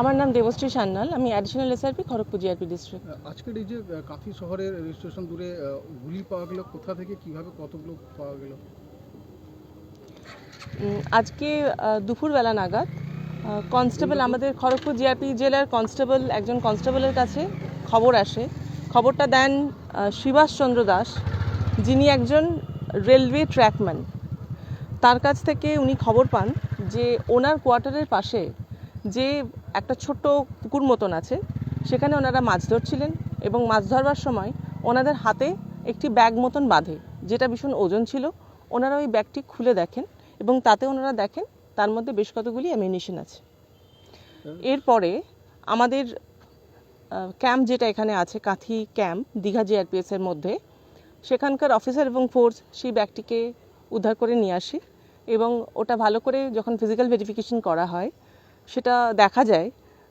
আমার নাম দেবশ্রী সান্যাল আমি additional SRP Kharagpur GRP district আজকের এই যে কাথি শহরের রেজিস্ট্রেশন দূরে গুলি পাওয়া গেল কোথা থেকে কীভাবে কতগুলো পাওয়া গেল? আজকে দুপুরবেলা নাগাদ কনস্টেবল আমাদের খড়গপুর জিআরপি জেলার কনস্টেবল একজন কনস্টেবলের কাছে খবর আসে। খবরটা দেন আহ, সুভাষ চন্দ্র দাস যিনি একজন রেলওয়ে ট্র্যাকম্যান তার কাছ থেকে উনি খবর পান যে ওনার কোয়ার্টারের পাশে যে একটা ছোট্ট পুকুর মতন আছে। সেখানে ওনারা মাছ ধরছিলেন এবং মাছ ধরবার সময় ওনাদের হাতে একটি ব্যাগ মতন বাঁধে, যেটা ভীষণ ওজন ছিল। ওনারা ওই ব্যাগটি খুলে দেখেন এবং তাতে ওনারা দেখেন তার মধ্যে বেশ কতগুলি অ্যামিনিশন আছে। এরপরে আমাদের ক্যাম্প যেটা এখানে আছে, কাথি ক্যাম্প দীঘা জিআরপিএস এর মধ্যে, সেখানকার অফিসার এবং ফোর্স সেই ব্যাগটিকে উদ্ধার করে নিয়ে আসে এবং ওটা ভালো করে যখন ফিজিক্যাল ভেরিফিকেশন করা হয় সেটা দেখা যায়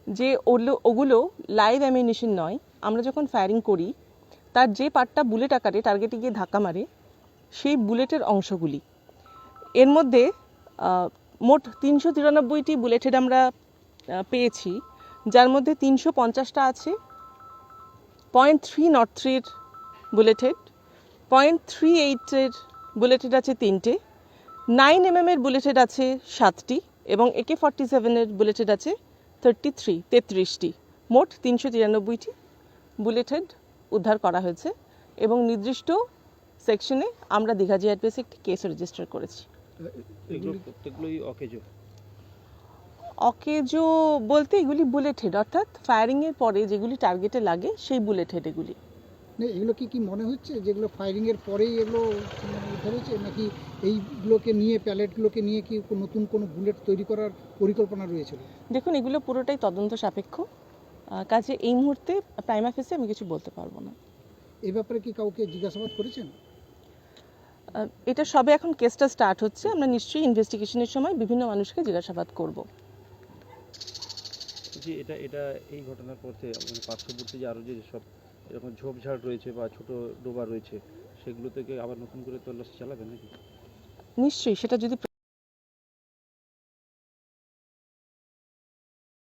যে ওগুলো ওগুলো লাইভ অ্যামিনিশন নয়। আমরা যখন ফায়ারিং করি, তার যে পার্টটা বুলেট আকারে টার্গেটে গিয়ে ধাক্কা মারে, সেই বুলেটের অংশগুলি। এর মধ্যে মোট তিনশো তিরানব্বইটি বুলেট হেড আমরা পেয়েছি, যার মধ্যে তিনশো পঞ্চাশটা আছে। পয়েন্ট থ্রি নট থ্রির বুলেট হেড পয়েন্ট থ্রি এইটের বুলেট হেড আছে তিনটে নাইন এম এর বুলেট হেড আছে সাতটি। এবং একে ফর্টি সেভেনের বুলেট হেড আছে থার্টি থ্রি তেত্রিশটি। মোট তিনশো তিরানব্বইটি বুলেট হেড উদ্ধার করা হয়েছে এবং নির্দিষ্ট সেকশনে আমরা দীঘা জিআরপিএস একটি কেস রেজিস্টার করেছি। এগুলো অকেজো? বলতে এগুলি বুলেট হেড অর্থাৎ ফায়ারিংয়ের পরে যেগুলি টার্গেটে লাগে সেই বুলেট হেড এগুলি। এগুলো কি কি মনে হচ্ছে যেগুলো ফায়ারিং এর পরেই এগুলো মানে উদ্ধার হয়েছে নাকি এইগুলোকে নিয়ে প্যালেটগুলোকে নিয়ে কি নতুন কোনো বুলেট তৈরি করার পরিকল্পনা রয়েছিল দেখুন এগুলো পুরোটাই তদন্ত সাপেক্ষ। কাজে এই মুহূর্তে প্রাইমা ফেসে আমি কিছু বলতে পারব না। এ ব্যাপারে কি কাউকে জিজ্ঞাসাবাদ করেছেন? এটা সবে এখন কেসটা স্টার্ট হচ্ছে। আমরা নিশ্চয়ই ইনভেস্টিগেশনের সময় বিভিন্ন মানুষকে জিজ্ঞাসাবাদ করব। যে এটা এটা এই ঘটনার পর থেকে মানে পার্শ্ববর্তী যে আরও যে সব এরকম ঝোপঝাড় রয়েছে বা ছোট ডোবা রয়েছে, সেগুলো থেকে আবার নতুন করে তল্লাশি চালাবে নাকি? নিশ্চয়ই, সেটা যদি